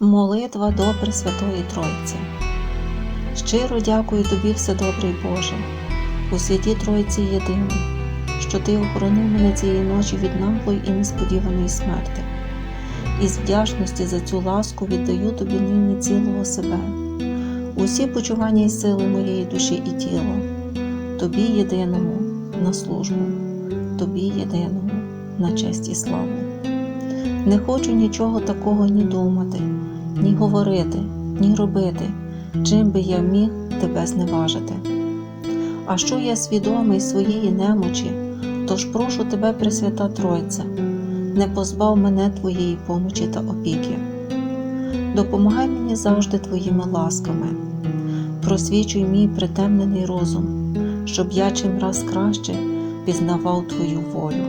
Молитва до Пресвятої Тройці. Щиро дякую тобі, Вседобрий Боже, у святій Тройці єдиній, що ти охоронив мене цієї ночі від наглої і несподіваної смерти. Із вдячності за цю ласку віддаю тобі нині цілого себе, усі почування і сили моєї душі і тіла, тобі єдиному на службу, тобі єдиному на честь і славу. Не хочу нічого такого ні думати, ні говорити, ні робити, чим би я міг тебе зневажити. А що я свідомий своєї немочі, тож прошу тебе, Пресвята Тройця, не позбав мене твоєї помочі та опіки. Допомагай мені завжди твоїми ласками, просвічуй мій притемнений розум, щоб я чим раз краще пізнавав твою волю.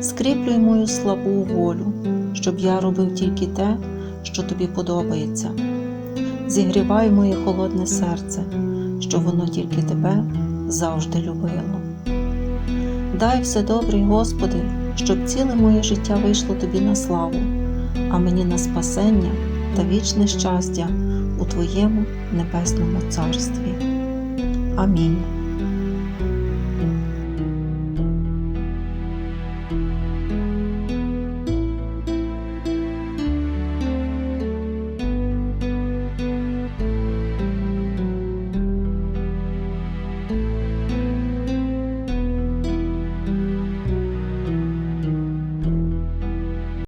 Скріплюй мою слабу волю, щоб я робив тільки те, що тобі подобається. Зігрівай моє холодне серце, щоб воно тільки тебе завжди любило. Дай все добрий, Господи, щоб ціле моє життя вийшло тобі на славу, а мені на спасення та вічне щастя у Твоєму небесному царстві. Амінь.